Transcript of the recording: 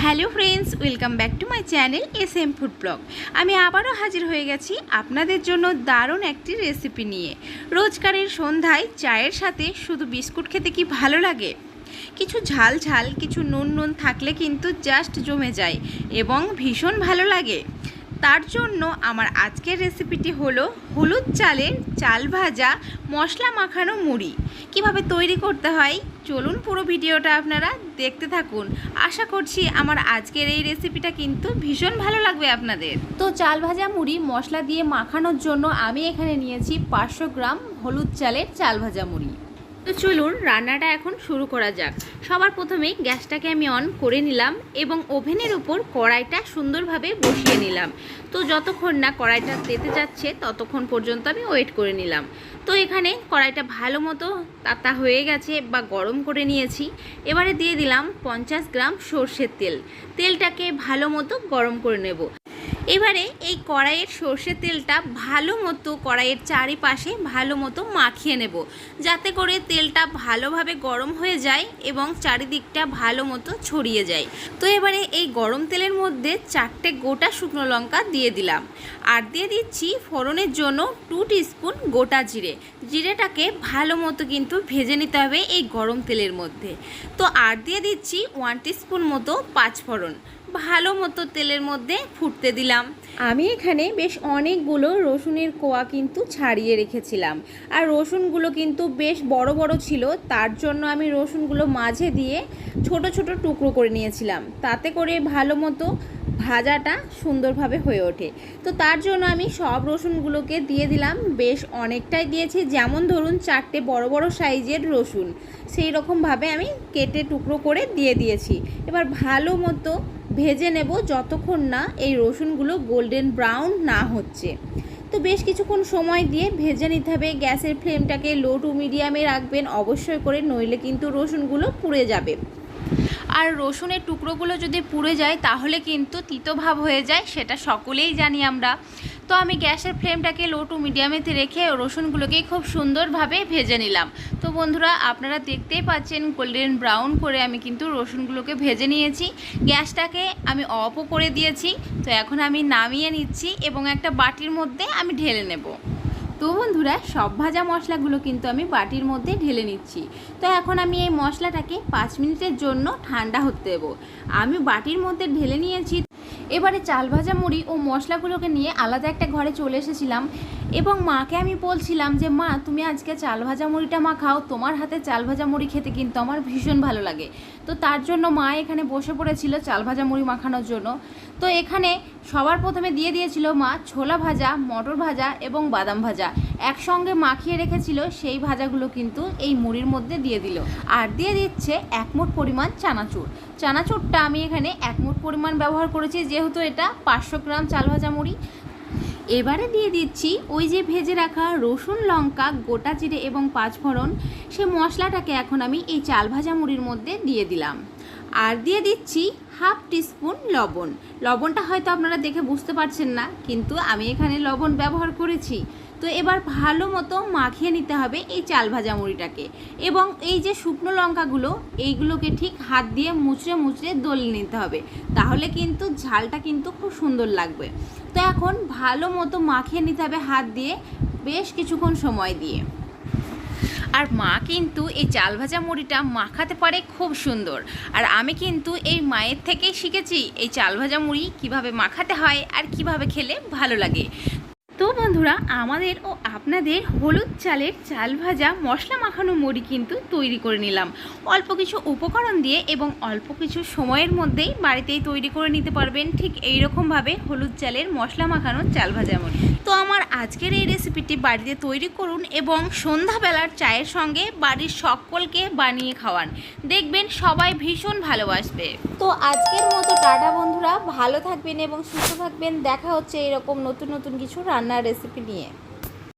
Hello friends, welcome back to my channel S M food blog. আমি আবারও হাজির হয়ে গেছি আপনাদের জন্য দারুণ একটি রেসিপি নিয়ে। রোজকারের সন্ধ্যায় চায়ের সাথে শুধু বিস্কুট খেতে কি ভালো লাগে? কিছু ঝাল ঝাল, কিছু নুন নুন থাকলে কিন্তু জাস্ট জমে যায় এবং ভীষণ ভালো লাগে। তার জন্য আমার আজকের রেসিপিটি হলো হলুদ চালের চাল ভাজা মশলা মাখানো মুড়ি। কীভাবে তৈরি করতে হয়? চলুন পুরো ভিডিওটা আপনারা দেখতে থাকুন। আশা করছি আমার আজকের এই রেসিপিটা কিন্তু ভীষণ ভালো লাগবে আপনাদের। তো চাল ভাজা মুড়ি মশলা দিয়ে মাখানোর জন্য আমি এখানে নিয়েছি পাঁচশো গ্রাম হলুদ চালের চাল ভাজা মুড়ি। তো চলুন রান্নাটা এখন শুরু করা যাক। সবার প্রথমে গ্যাসটাকে আমি অন করে নিলাম এবং ওভেনের উপর কড়াইটা সুন্দরভাবে বসিয়ে নিলাম। তো যতক্ষণ না কড়াইটা তেতে যাচ্ছে, ততক্ষণ পর্যন্ত আমি ওয়েট করে নিলাম। তো এখানে কড়াইটা ভালো মতো তাতা হয়ে গেছে বা গরম করে নিয়েছি। এবারে দিয়ে দিলাম পঞ্চাশ গ্রাম সর্ষের তেল। তেলটাকে ভালো মতো গরম করে নেব। এবারে এই কড়াইয়ের সর্ষের তেলটা ভালো মতো কড়াইয়ের চারিপাশে ভালো মতো মাখিয়ে নেব। যাতে করে তেলটা ভালোভাবে গরম হয়ে যায় এবং চারিদিকটা ভালো মতো ছড়িয়ে যায়। তো এবারে এই গরম তেলের মধ্যে চারটে গোটা শুকনো লঙ্কা দিয়ে দিলাম। আর দিয়ে দিচ্ছি ফোড়নের জন্য টু স্পুন গোটা জিরে। জিরেটাকে ভালো মতো কিন্তু ভেজে নিতে হবে এই গরম তেলের মধ্যে। তো আর দিয়ে দিচ্ছি ওয়ান স্পুন মতো পাঁচফোড়ন। ভালো মতো তেলের মধ্যে ফুটতে দিলাম। আমি এখানে বেশ অনেকগুলো রসুনের কোয়া কিন্তু ছাড়িয়ে রেখেছিলাম। আর রসুনগুলো কিন্তু বেশ বড় বড় ছিল, তার জন্য আমি রসুনগুলো মাঝে দিয়ে ছোট ছোট টুকরো করে নিয়েছিলাম। তাতে করে ভালো মতো ভাজাটা সুন্দরভাবে হয়ে ওঠে। তো তার জন্য আমি সব রসুনগুলোকে দিয়ে দিলাম। বেশ অনেকটাই দিয়েছি। যেমন ধরুন চারটে বড় বড় সাইজের রসুন সেই রকমভাবে আমি কেটে টুকরো করে দিয়ে দিয়েছি। এবার ভালো মতো ভেজে নেব যতক্ষণ না এই রসুনগুলো গোল্ডেন ব্রাউন না হচ্ছে। তো বেশ কিছুক্ষণ সময় দিয়ে ভেজে নিতে হবে। গ্যাসের ফ্লেমটাকে লো টু মিডিয়ামে রাখবেন। অবশ্যই করে নইলে কিন্তু রসুনগুলো পুড়ে যাবে। আর রসুনের টুকরোগুলো যদি পুড়ে যায়, তাহলে কিন্তু তিতভাব হয়ে যায়, সেটা সকলেই জানি আমরা। তো আমি গ্যাসের ফ্লেমটাকে লো টু মিডিয়ামেতে রেখে রসুনগুলোকে খুব সুন্দরভাবে ভেজে নিলাম। তো বন্ধুরা, আপনারা দেখতেই পাচ্ছেন গোল্ডেন ব্রাউন করে আমি কিন্তু রসুনগুলোকে ভেজে নিয়েছি। গ্যাসটাকে আমি অফও করে দিয়েছি। তো এখন আমি নামিয়ে নিচ্ছি এবং একটা বাটির মধ্যে আমি ঢেলে নেব। তো বন্ধুরা, সব ভাজা মশলাগুলো কিন্তু আমি বাটির মধ্যে ঢেলে নিচ্ছি। তো এখন আমি এই মশলাটাকে পাঁচ মিনিটের জন্য ঠান্ডা হতে দেবো। আমি বাটির মধ্যে ঢেলে নিয়েছি। এবারে চাল ভাজা মুড়ি ও মশলাগুলোকে নিয়ে আলাদা একটা ঘরে চলে এসেছিলাম। এবং মাকে আমি বলছিলাম যে, মা, তুমি আজকে চাল ভাজা মুড়িটা মাখাও তোমার হাতে চাল ভাজা মুড়ি খেতে কিন্তু আমার ভীষণ ভালো লাগে। তো তার জন্য মা এখানে বসে পড়েছিল চাল ভাজা মুড়ি মাখানোর জন্য। তো এখানে সবার প্রথমে দিয়ে দিয়েছিল মা ছোলা ভাজা, মটর ভাজা এবং বাদাম ভাজা। একসঙ্গে মাখিয়ে রেখেছিল, সেই ভাজাগুলো কিন্তু এই মুড়ির মধ্যে দিয়ে দিল। আর দিয়ে দিচ্ছে এক মুঠ পরিমাণ চানাচুর। চানাচুরটা আমি এখানে এক মুঠ পরিমাণ ব্যবহার করেছি, যেহেতু এটা পাঁচশো গ্রাম চাল ভাজা মুড়ি। এবারে দিয়ে দিচ্ছি ওই যে ভেজে রাখা রসুন, লঙ্কা, গোটা জিরে এবং পাঁচফোড়ন। সে মশলাটাকে এখন আমি এই চাল ভাজা মুড়ির মধ্যে দিয়ে দিলাম। আর দিয়ে দিচ্ছি হাফ টিস্পুন লবণ। লবণটা হয়তো আপনারা দেখে বুঝতে পারছেন না, কিন্তু আমি এখানে লবণ ব্যবহার করেছি। তো এবার ভালো মতো মাখিয়ে নিতে হবে এই চাল ভাজা মুড়িটাকে। এবং এই যে শুকনো লঙ্কাগুলো, এইগুলোকে ঠিক হাত দিয়ে মুচড়ে মুচড়ে দলে নিতে হবে। তাহলে কিন্তু ঝালটা কিন্তু খুব সুন্দর লাগবে। তো এখন ভালো মতো মাখিয়ে নিতে হবে হাত দিয়ে বেশ কিছুক্ষণ সময় দিয়ে। আর মা কিন্তু এই চাল ভাজা মুড়িটা মাখাতে পারে খুব সুন্দর। আর আমি কিন্তু এই মায়ের থেকেই শিখেছি এই চাল ভাজা মুড়ি কীভাবে মাখাতে হয় আর কীভাবে খেলে ভালো লাগে। তো বন্ধুরা, আমাদের ও আপনাদের হলুদ চালের চাল ভাজা মশলা মাখানো মুড়ি কিন্তু তৈরি করে নিলাম। অল্প কিছু উপকরণ দিয়ে এবং অল্প কিছু সময়ের মধ্যেই বাড়িতেই তৈরি করে নিতে পারবেন ঠিক এই রকমভাবে হলুদ চালের মশলা মাখানো চাল ভাজা মুড়ি। আজকের এই রেসিপিটি বাড়িতে তৈরি করুন এবং সন্ধ্যাবেলার চায়ের সঙ্গে বাড়ির সকলকে বানিয়ে খাওয়ান। দেখবেন সবাই ভীষণ ভালোবাসবে। তো আজকের মতো টাটা বন্ধুরা, ভালো থাকবেন এবং সুস্থ থাকবেন। দেখা হচ্ছে এরকম নতুন নতুন কিছু রান্নার রেসিপি নিয়ে।